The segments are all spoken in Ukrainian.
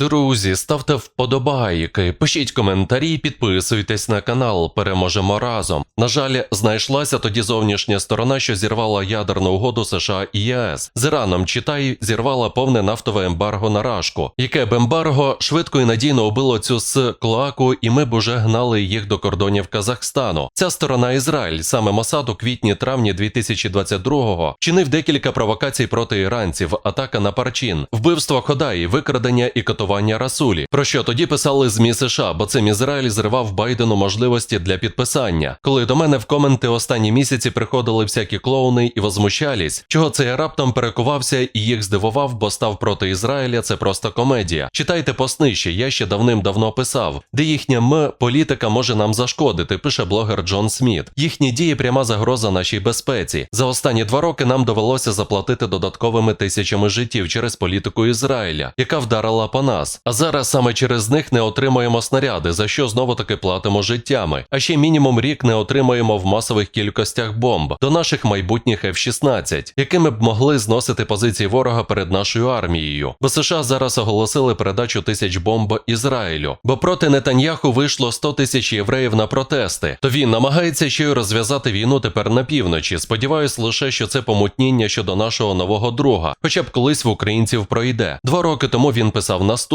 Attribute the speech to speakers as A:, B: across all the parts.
A: Друзі, ставте вподобайки, пишіть коментарі, підписуйтесь на канал. Переможемо разом. На жаль, знайшлася тоді зовнішня сторона, що зірвала ядерну угоду США і ЄС. З Іраном читай зірвала повне нафтове ембарго на рашку. Яке б ембарго швидко і надійно убило цю с клоаку, і ми б уже гнали їх до кордонів Казахстану. Ця сторона Ізраїль, саме Мосад у квітні-травні 2022-го, чинив декілька провокацій проти іранців, атака на Парчин, вбивство Ходаї, викрадення і катування Расулі. Про що тоді писали ЗМІ США, бо цим Ізраїль зривав Байдену можливості для підписання. Коли до мене в коменти останні місяці приходили всякі клоуни і возмущались, чого це я раптом перекувався і їх здивував, бо став проти Ізраїля. Це просто комедія. Читайте пост я ще давним-давно писав, де їхня м політика може нам зашкодити, пише блогер Джон Сміт. Їхні дії пряма загроза нашій безпеці. За останні два роки нам довелося заплатити додатковими тисячами життів через політику Ізраїля, яка вдарила по нас. А зараз саме через них не отримуємо снаряди, за що знову таки платимо життями. А ще мінімум рік не отримаємо в масових кількостях бомб до наших майбутніх F-16, якими б могли зносити позиції ворога перед нашою армією. Бо США зараз оголосили передачу тисяч бомб Ізраїлю, бо проти Нетаньяху вийшло 100 тисяч євреїв на протести. То він намагається ще й розв'язати війну тепер на півночі. Сподіваюсь лише, що це помутніння щодо нашого нового друга, хоча б колись в українців пройде. Два роки тому він писав наступне: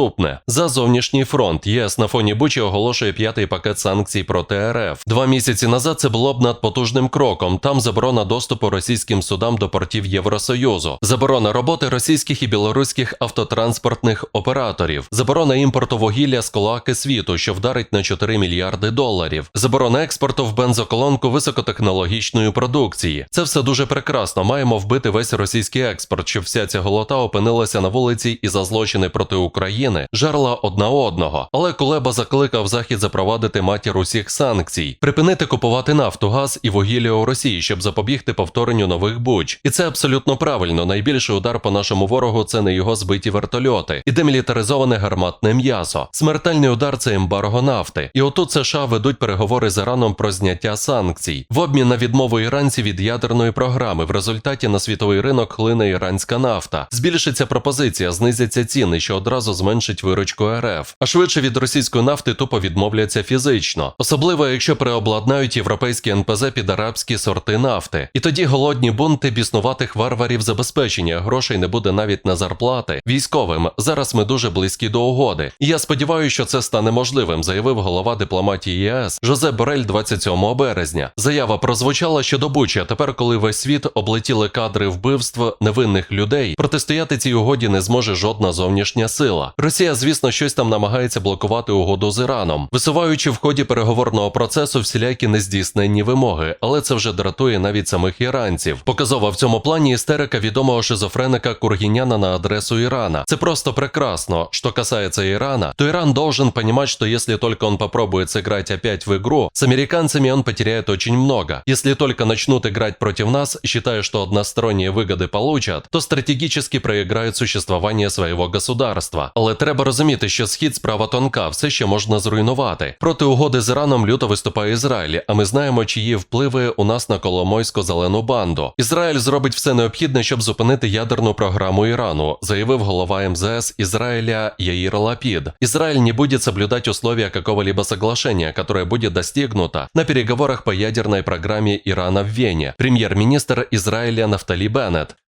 A: за зовнішній фронт ЄС на фоні Бучі оголошує п'ятий пакет санкцій проти РФ. Два місяці назад це було б надпотужним кроком. Там заборона доступу російським судам до портів Євросоюзу, заборона роботи російських і білоруських автотранспортних операторів, заборона імпорту вугілля з колаки світу, що вдарить на 4 мільярди доларів, заборона експорту в бензоколонку високотехнологічної продукції. Це все дуже прекрасно. Маємо вбити весь російський експорт, щоб вся ця голота опинилася на вулиці і за злочини проти України жерла одна одного. Але Кулеба закликав Захід запровадити матір усіх санкцій, припинити купувати нафту, газ і вугілля у Росії, щоб запобігти повторенню нових буч. І це абсолютно правильно. Найбільший удар по нашому ворогу це не його збиті вертольоти і демілітаризоване гарматне м'ясо. Смертельний удар це ембарго нафти. І отут США ведуть переговори з Іраном про зняття санкцій в обмін на відмову іранців від ядерної програми. В результаті на світовий ринок хлине іранська нафта. Збільшиться пропозиція, знизяться ціни, що одразу зменшить виручку РФ. А швидше від російської нафти тупо відмовляться фізично, особливо якщо переобладнають європейські НПЗ під арабські сорти нафти. І тоді голодні бунти біснуватих варварів забезпечення грошей не буде навіть на зарплати військовим. Зараз ми дуже близькі до угоди. І я сподіваюся, що це стане можливим, заявив голова дипломатії ЄС Жозе Борель 27 березня. Заява прозвучала щодо Бучі, а тепер, коли весь світ облетіли кадри вбивств невинних людей, протистояти цій угоді не зможе жодна зовнішня сила. Росія, звісно, щось там намагається блокувати угоду з Іраном, висуваючи в ході переговорного процесу всілякі нездійсненні вимоги, але це вже дратує навіть самих іранців. Показова в цьому плані істерика відомого шизофреника Кургіняна на адресу Ирана. Це просто прекрасно. Что касается Ирана, то Иран должен понимать, что если только он попробует сыграть опять в игру, с американцами он потеряет очень много. Если только начнут играть против нас, считая, что односторонние выгоды получат, то стратегически проиграют существование своего государства. Але треба розуміти, що схід справа тонка, все ще можна зруйнувати. Проти угоди з Іраном люто виступає Ізраїль, а ми знаємо, чиї впливи у нас на Коломойсько зелену банду. Ізраїль зробить все необхідне, щоб зупинити ядерну програму Ірану, заявив голова МЗС Израиля Яир Лапид. Израиль не будет соблюдать условия какого-либо соглашения, которое будет достигнуто на переговорах по ядерной программе Ирана в Вене. Прем'єр-міністр Ізраїля Нафталі Беннет.